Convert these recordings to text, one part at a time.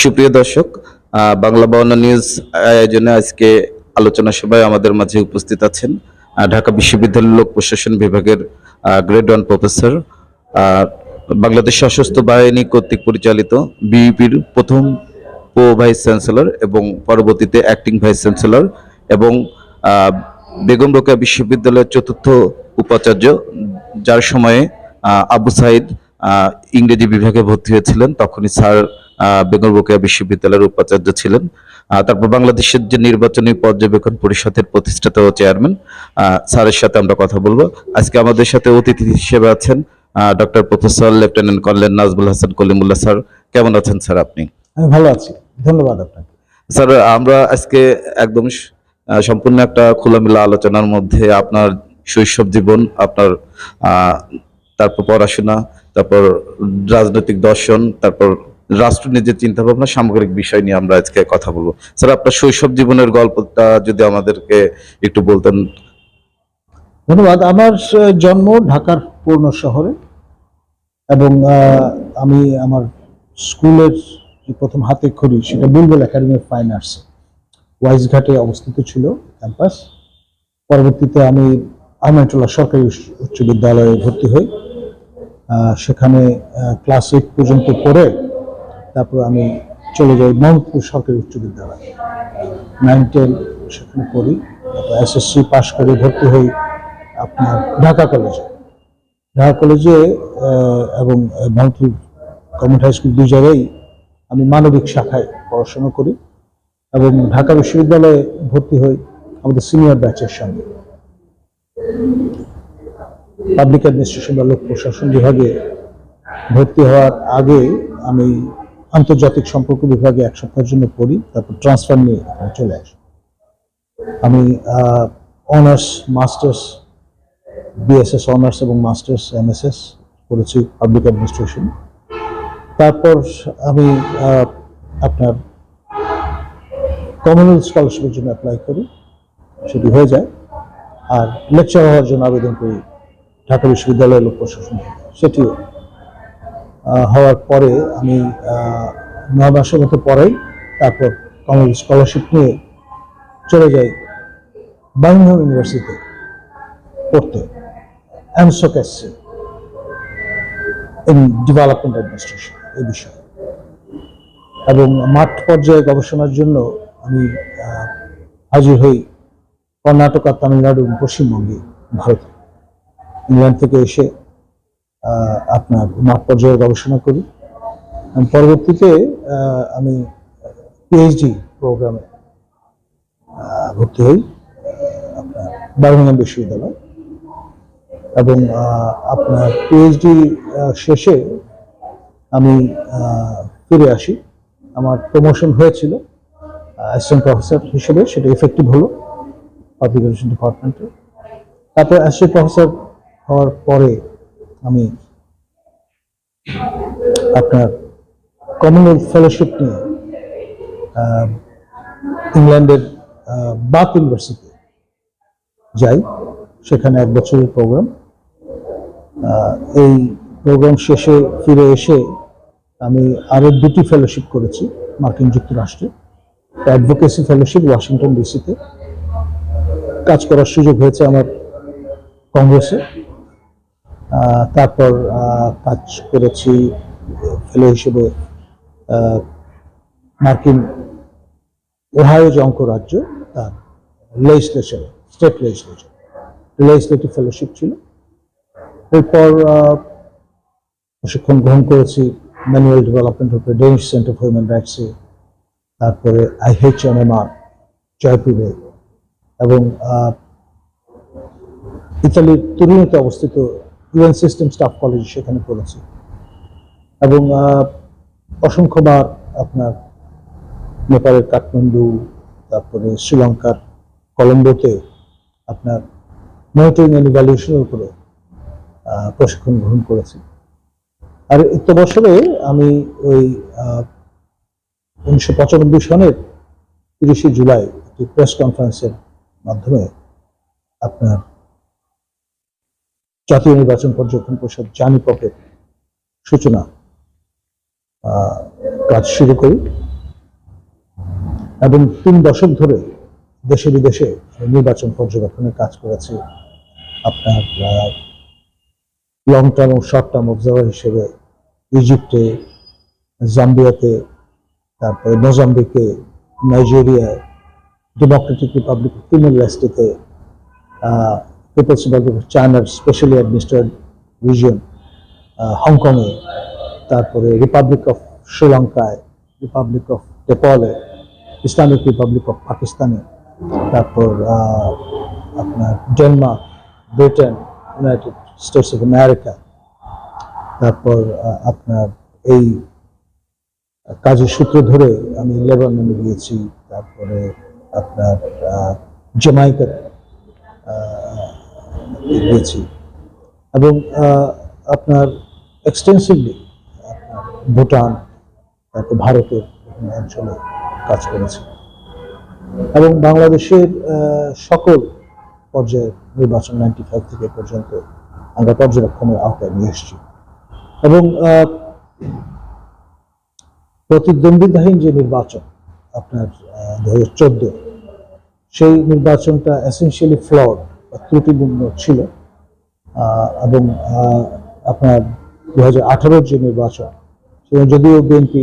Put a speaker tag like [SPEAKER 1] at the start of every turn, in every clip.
[SPEAKER 1] সুপ্রিয় দর্শক বাংলা বাউন্ন নিউজ আয়োজনে আজকে আলোচনা সভায় আমাদের মাঝে উপস্থিত আছেন ঢাকা বিশ্ববিদ্যালয়ের লোক প্রশাসন বিভাগের গ্রেড ওয়ান প্রফেসর বাংলাদেশ সশস্ত্র বাহিনী কর্তৃক পরিচালিত বিইপির প্রথম প্রো ভাইস চ্যান্সেলর এবং পরবর্তীতে অ্যাক্টিং ভাইস চ্যান্সেলর এবং বেগম রোকেয়া বিশ্ববিদ্যালয়ের চতুর্থ উপাচার্য, যার সময়ে আবু সাইদ ইংরেজি বিভাগে ভর্তি হয়েছিলেন। তখনই স্যার বেগম রোকেয়া বিশ্ববিদ্যালয়ের উপাচার্য ছিলেন। তারপর বাংলাদেশের যে নির্বাচনী পর্যবেক্ষণ পরিষদের প্রতিষ্ঠাতা ও চেয়ারম্যান স্যারের সাথে আমরা কথা বলব। আজকে আমাদের সাথে অতিথি হিসেবে আছেন doctor professor lieutenant colonel Nazbul Hasan Kalimullah sir. কেমন আছেন স্যার আপনি?
[SPEAKER 2] আমি ভালো আছি। ধন্যবাদ আপনাকে।
[SPEAKER 1] স্যার আমরা আজকে একদম সম্পূর্ণ একটা খোলামেলা আলোচনার মধ্যে আপনার শৈশব জীবন আপনার তারপর পড়াশোনা তারপর রাজনৈতিক দর্শন, তারপর রাষ্ট্র নিজের চিন্তা ভাবনা সামগ্রিক বিষয় নিয়ে আমরা আজকে কথা বলব। স্যার, আপনার শৈশব জীবনের গল্পটা যদি আমাদেরকে একটু বলতেন।
[SPEAKER 2] ধন্যবাদ। আমার জন্ম ঢাকার পূর্ণ শহরে এবং আমি আমার স্কুলের প্রথম হাতে খড়ি সেটা Bulbul academy of fine arts ওয়াইজঘাটে অবস্থিত ছিল ক্যাম্পাস। পরবর্তীতে আমি আহমেদুল্লাহ সরকারি উচ্চ- বিদ্যালয়ে ভর্তি হই। সেখানে ক্লাস এইট পর্যন্ত পড়ে তারপর আমি চলে যাই মোহাম্মদপুর সরকারি উচ্চ বিদ্যালয়। নাইন টেন সেখানে পড়ি, তারপর এসএসসি পাশ করে ভর্তি হই আপনার ঢাকা কলেজে। ঢাকা কলেজে এবং মোহাম্মদপুর গভর্নমেন্ট হাই স্কুল দুই জায়গায় আমি মানবিক শাখায় পড়াশোনা করি এবং ঢাকা বিশ্ববিদ্যালয়ে ভর্তি হই আমাদের সিনিয়র ব্যাচের সঙ্গে। পাবলিক অ্যাডমিনিস্ট্রেশন বা লোক প্রশাসন বিভাগে ভর্তি হওয়ার আগে আমি আন্তর্জাতিক সম্পর্ক বিভাগে এক সপ্তাহের জন্য পড়ি, তারপর ট্রান্সফার নিয়ে চলে আসি। আমি অনার্স মাস্টার্স বিএসএস অনার্স এবং মাস্টার্স এমএসএস করেছি পাবলিক অ্যাডমিনিস্ট্রেশন তারপর আমি আপনার কমনওয়েলথ স্কলারশিপের জন্য অ্যাপ্লাই করি, সেটি হয়ে যায়। আর লেকচার হওয়ার জন্য আবেদন করি ঢাকা বিশ্ববিদ্যালয়ের লোক প্রশাসন। সেটিও হওয়ার পরে আমি নয় মাসের মতো পরেই তারপর কমন স্কলারশিপ নিয়ে চলে যাই বার্মিংহাম ইউনিভার্সিটিতে পড়তে। MSc in development administration এই বিষয়ে। এবং মাঠ পর্যায়ে গবেষণার জন্য আমি হাজির হই কর্ণাটক আর তামিলনাড়ু পশ্চিমবঙ্গে ভারতে। ইংল্যান্ড থেকে এসে আপনার মাঠ পর্যায়ে গবেষণা করি। পরবর্তীতে আমি পিএইচডি প্রোগ্রামে ভর্তি হই আপনার বার্মিংহাম বিশ্ববিদ্যালয়। এবং আপনার পিএইচডি শেষে আমি ফিরে আসি। আমার প্রমোশন হয়েছিল অ্যাসিস্ট্যান্ট প্রফেসর হিসেবে, সেটা এফেক্টিভ হলো পাবলিক রিলেশন ডিপার্টমেন্টে তারপর অ্যাসিস্ট্যান্ট প্রফেসর হওয়ার পরে আমি আপনার কমনওয়েলথ ফেলোশিপ নিয়ে ইংল্যান্ডের বাথ ইউনিভার্সিটি যাই। সেখানে এক বছরের প্রোগ্রাম এই প্রোগ্রাম শেষে ফিরে এসে আমি আরও দুটি ফেলোশিপ করেছি মার্কিন যুক্তরাষ্ট্রে। অ্যাডভোকেসি ফেলোশিপ ওয়াশিংটন ডিসিতে কাজ করার সুযোগ হয়েছে আমার কংগ্রেসে তারপর কাজ করেছি ফেলো হিসেবে মার্কিন ওহাইও যে অঙ্করাজ্য তার legislature state legislature legislative fellowship ছিল। এরপর প্রশিক্ষণ গ্রহণ করেছি ম্যানুয়াল ডেভেলপমেন্ট উপরে ডেনিশ সেন্টার ফর হিউম্যান রাইটসে তারপরে আইহেচ এমএমআর জয়পুরে, এবং ইতালির তুরিনোতে অবস্থিত ইউএন সিস্টেম স্টাফ কলেজ সেখানে পড়েছি। এবং অসংখ্যবার আপনার নেপালের কাঠমান্ডু, তারপরে শ্রীলঙ্কার কলম্বোতে আপনার মনিটরিং অ্যান্ড ইভ্যালুয়েশনের উপরে প্রশিক্ষণ গ্রহণ করেছি। আর ইত্য বছরে আমি ওই উনিশশো পঁচানব্বই সনের তিরিশে জুলাই একটি প্রেস কনফারেন্সের মাধ্যমে আপনার জাতীয় নির্বাচন পর্যবেক্ষণ পরিষদ জানিপকের সূচনা আহ, কাজ শুরু করি। এবং তিন দশক ধরে দেশে বিদেশে নির্বাচন পর্যবেক্ষণে কাজ করেছি। আপনার লং টার্ম ও শর্ট টার্ম অবজার্ভার হিসেবে ইজিপ্টে জাম্বিয়াতে তারপরে মোজাম্বিকে নাইজেরিয়ায় ডেমোক্রেটিক রিপাবলিক অফ তিমুর লেস্টেতে পিপলস রিপাবলিক অফ চায়নার স্পেশালি অ্যাডমিনিস্ট্রেড রিজিয়ন হংকংয়ে তারপরে রিপাবলিক অফ শ্রীলঙ্কায় রিপাবলিক অফ নেপালে ইসলামিক রিপাবলিক অফ পাকিস্তানে তারপর আপনার Denmark Britain United States of America তারপর আপনার এই কাজের সূত্র ধরে আমি লেবাননে গিয়েছি তারপরে আপনার আহ, জামাইকা এবং আপনার এক্সটেন্সিভলি ভুটান, তারপর ভারতের অঞ্চলে কাজ করেছি। এবং বাংলাদেশের সকল পর্যায়ের নির্বাচন নাইনটি ফাইভ থেকে পর্যন্ত আমরা পর্যবেক্ষণের আওতায় নিয়ে এসেছি। এবং প্রতিদ্বন্দ্বিতাহীন যে নির্বাচন আপনার দু হাজার চোদ্দ, সেই নির্বাচনটা এসেন্সিয়ালি ফ্লড ত্রুটিপূর্ণ ছিল এবং আপনার দু হাজার আঠারোর যে নির্বাচন, সেখানে যদিও বিএনপি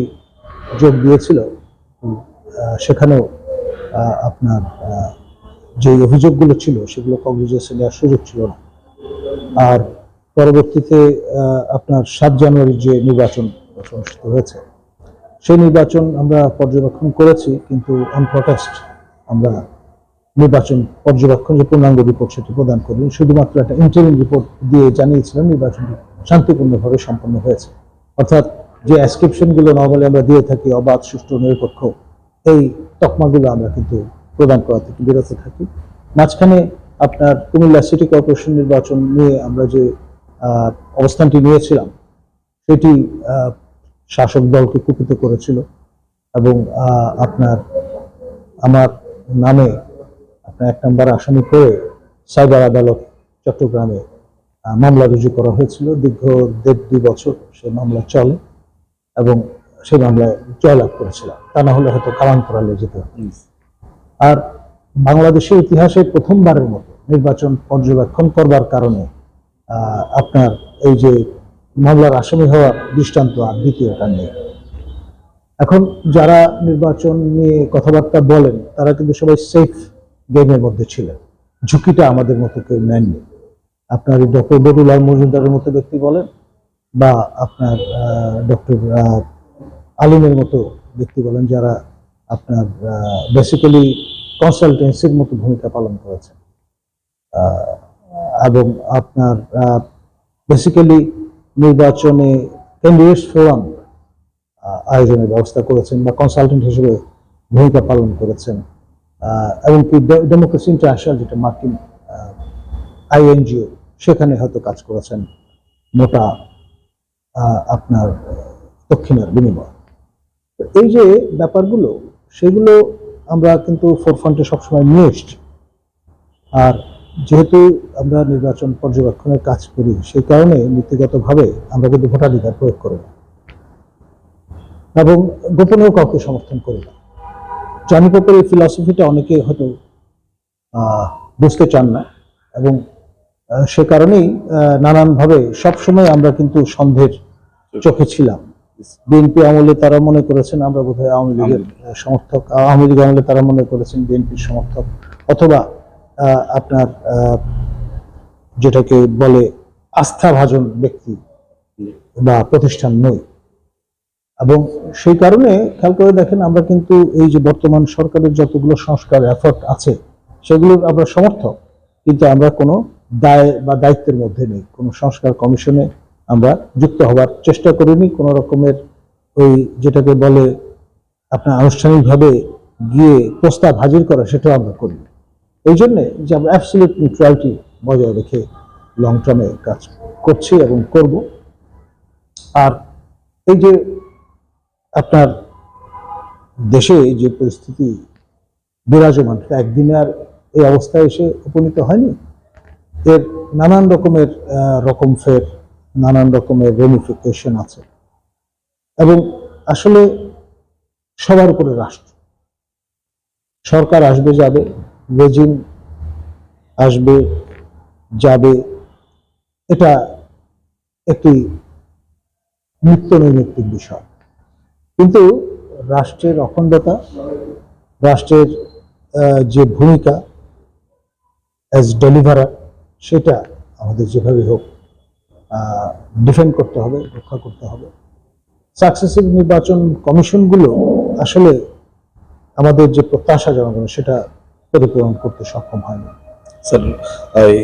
[SPEAKER 2] যোগ দিয়েছিল সেখানেও আপনার যে অভিযোগগুলো ছিল, সেগুলো কংগ্রেসে নেওয়ার সুযোগ ছিল না। আর পরবর্তীতে আপনার সাত জানুয়ারির যে নির্বাচন অনুষ্ঠিত হয়েছে, সেই নির্বাচন আমরা পর্যবেক্ষণ করেছি, কিন্তু অন প্রটেস্ট আমরা নির্বাচন পর্যবেক্ষণ যে পূর্ণাঙ্গ রিপোর্ট সেটি প্রদান করি শুধুমাত্র একটা ইন্টারিম রিপোর্ট দিয়ে জানিয়েছিলাম, নির্বাচনটি শান্তিপূর্ণভাবে সম্পন্ন হয়েছে। অর্থাৎ যে অ্যাসক্রিপশনগুলো নর্মালি আমরা দিয়ে থাকি, অবাধ, সুষ্ঠু, নিরপেক্ষ, এই তকমাগুলো আমরা কিন্তু প্রদান করা থেকে বিরত থাকি। মাঝখানে আপনার কুমিল্লা সিটি কর্পোরেশন নির্বাচন নিয়ে আমরা যে অবস্থানটি নিয়েছিলাম, সেটি শাসক দলকে কুপিত করেছিল এবং আপনার, আমার নামে আপনার এক নম্বর আসামি করে সাইবার আদালত চট্টগ্রামে মামলা রুজু করা হয়েছিল। দীর্ঘ দেড় দুই বছর সেই মামলা চলে এবং সেই মামলায় জয়লাভ করেছিলাম। তা না হলে হয়তো কালান্তরালে যেতে হতো। আর বাংলাদেশের ইতিহাসে প্রথমবারের মতো নির্বাচন পর্যবেক্ষণ করবার কারণে আপনার এই যে মামলার আসামি হওয়ার দৃষ্টান্ত আর দ্বিতীয়টা নেই। এখন যারা নির্বাচন নিয়ে কথাবার্তা বলেন তারা কিন্তু সবাই সেফ গেমের মধ্যে ছিলেন। ঝুঁকিটা আমাদের মতো কেউ নেননি। আপনার ডক্টর বদুলাল মজুমদারের মতো ব্যক্তি বলেন বা আপনার ডক্টর আলিমের মতো ব্যক্তি বলেন যারা আপনার বেসিক্যালি কনসালটেন্সির মতো ভূমিকা পালন করেছেন। এবং আপনার বেসিক্যালি নির্বাচনে ক্যান্ডিডেটস ফোরাম আয়োজনের ব্যবস্থা করেছেন বা কনসালটেন্ট হিসেবে ভূমিকা পালন করেছেন। এমনকি ডেমোক্রেসি ইন্টারন্যাশনাল যেটা মার্কিন আইএনজিও সেখানে হয়তো কাজ করেছেন মোটা আপনার দক্ষিণের বিনিময়। এই যে ব্যাপারগুলো, সেগুলো আমরা কিন্তু ফোরফ্রন্টে সবসময় নিয়ে এসছি। আর যেহেতু আমরা নির্বাচন পর্যবেক্ষণের কাজ করি, সেই কারণে নীতিগতভাবে আমরা কিন্তু ভোটাধিকার প্রয়োগ করি না। এবং গোপনেও কাউকে সমর্থন করি না। জনি পোপের এই ফিলসফিটা অনেকে হয়তো বুঝতে চান না এবং সে কারণেই নানানভাবে সবসময় আমরা কিন্তু সন্দেহের চোখে ছিলাম। বিএনপি আমলে তারা মনে করেছেন আমরা বোধহয় আওয়ামী লীগের সমর্থক আওয়ামী লীগ আমলে তারা মনে করেছেন বিএনপির সমর্থক অথবা আহ, আপনার যেটাকে বলে আস্থাভাজন ব্যক্তি বা প্রতিষ্ঠান নই এবং সেই কারণে খেয়াল করে দেখেন আমরা কিন্তু এই যে বর্তমান সরকারের যতগুলো সংস্কার এফর্ট আছে, সেগুলোর আমরা সমর্থক। কিন্তু আমরা কোনো দায় বা দায়িত্বের মধ্যে নেই। কোনো সংস্কার কমিশনে আমরা যুক্ত হওয়ার চেষ্টা করিনি। কোনো রকমের ওই যেটাকে বলে আপনার আনুষ্ঠানিকভাবে গিয়ে প্রস্তাব হাজির করা সেটাও আমরা করি এই জন্যে যে আমরা অ্যাবসলিউট নিউট্রালিটি বজায় রেখে লং টার্মে কাজ করছি এবং করব। আর এই যে আপনার দেশে যে পরিস্থিতি বিরাজমান একদিনে আর এই অবস্থায় এসে উপনীত হয়নি? এর নানান রকমের রকম ফের, নানান রকমের রেমিফিকেশন আছে। এবং আসলে সবার উপরে রাষ্ট্র। সরকার আসবে যাবে রেজিম আসবে, যাবে। এটা একটি নিত্য নৈমিত্তিক বিষয়। কিন্তু রাষ্ট্রের অখণ্ডতা রাষ্ট্রের যে ভূমিকা অ্যাজ ডেলিভারার সেটা আমাদের যেভাবে হোক ডিফেন্ড করতে হবে রক্ষা করতে হবে। সাকসেসিভ নির্বাচন কমিশনগুলো আসলে আমাদের যে প্রত্যাশা জনগণের সেটা পরিপূরণ করতে সক্ষম হয়নি
[SPEAKER 1] স্যার এই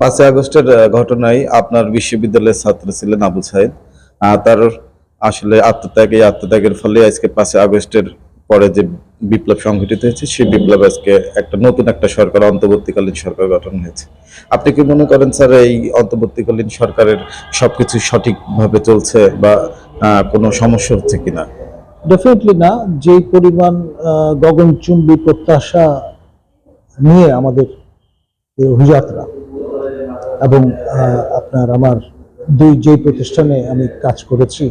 [SPEAKER 1] পাঁচই আগস্টের ঘটনায় আপনার বিশ্ববিদ্যালয়ের ছাত্র ছিলেন আবু আহ, তার আসলে আত্মত্যাগ, এই আত্মত্যাগের ফলে আজকে পাঁচই আগস্টের পরে যে বিপ্লব সংঘটিত হয়েছে, সেই বিপ্লব আজকে একটা নতুন একটা সরকার, অন্তর্বর্তীকালীন সরকার গঠন হয়েছে। আপনি কি মনে করেন স্যার, এই অন্তর্বর্তীকালীন সরকারের সবকিছু সঠিকভাবে চলছে বা কোনো সমস্যা হচ্ছে কিনা?
[SPEAKER 2] ডেফিনেটলি না। যে পরিমাণ গগনচুম্বী প্রত্যাশা নিয়ে আমাদের অভিযাত্রা এবং আপনার আমার দুই, যেই প্রতিষ্ঠানে আমি কাজ করেছি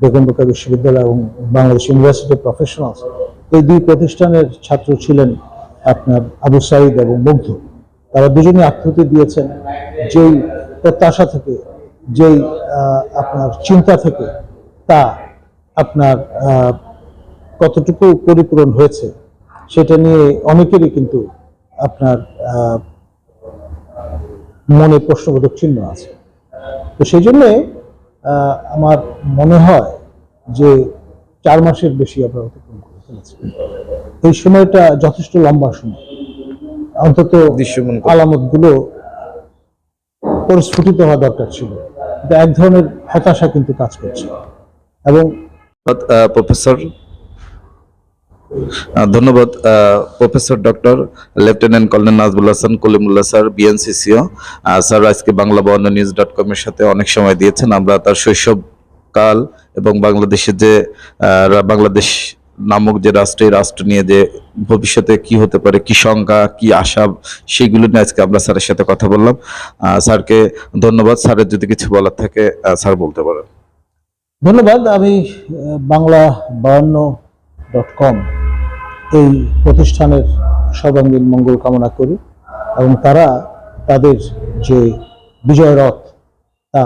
[SPEAKER 2] বেগম বিশ্ববিদ্যালয় এবং বাংলাদেশ ইউনিভার্সিটি প্রফেশনালস, এই দুই প্রতিষ্ঠানের ছাত্র ছিলেন আপনার আবু সাইদ এবং মুগ্ধ। তারা দুজনে আত্মহতি দিয়েছেন, যেই প্রত্যাশা থেকে, যেই আপনার চিন্তা থেকে তা আপনার কতটুকু পরিপূরণ হয়েছে, সেটা নিয়ে অনেকেরই কিন্তু আপনার মনে প্রশ্নবোধক চিহ্ন আছে। তো সেই জন্যে আমার মনে হয় যে চার মাসের বেশি আমরা অতিক্রম করে ফেলেছি এই সময়টা যথেষ্ট লম্বা সময়। অন্তত
[SPEAKER 1] দৃশ্যমানগুলো
[SPEAKER 2] আলামতগুলো পরিস্ফুটিত হওয়া দরকার ছিল। এক ধরনের হতাশা কিন্তু কাজ করছে। এবং
[SPEAKER 1] প্রফেসর ধন্যবাদ professor doctor lieutenant colonel Nazbul Hasan, Kalimullah sir, BNCCO. Sir, আজকে বাংলা বাউন্ন নিউজ ডট কমের সাথে অনেক সময় দিয়েছেন। আমরা তার শৈশব কাল এবং বাংলাদেশের যে বাংলাদেশ নামক যে রাষ্ট্র রাষ্ট্র নিয়ে যে ভবিষ্যতে কি হতে পারে, কি সংখ্যা কি আশা সেইগুলো নিয়ে আজকে আমরা স্যারের সাথে কথা বললাম। স্যারকে ধন্যবাদ। স্যারের যদি কিছু বলার থাকে স্যার বলতে পারেন।
[SPEAKER 2] ধন্যবাদ। আমি বাংলা বায়ান্ন ডট কম এই প্রতিষ্ঠানের সর্বাঙ্গীন মঙ্গল কামনা করি এবং তারা তাদের যে বিজয় রথ তা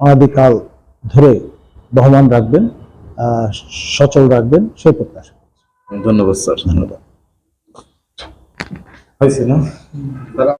[SPEAKER 2] অনাদিকাল ধরে বহমান রাখবেন সচল রাখবেন সেই প্রত্যাশা
[SPEAKER 1] ধন্যবাদ স্যার। ধন্যবাদ। হয়েছে না?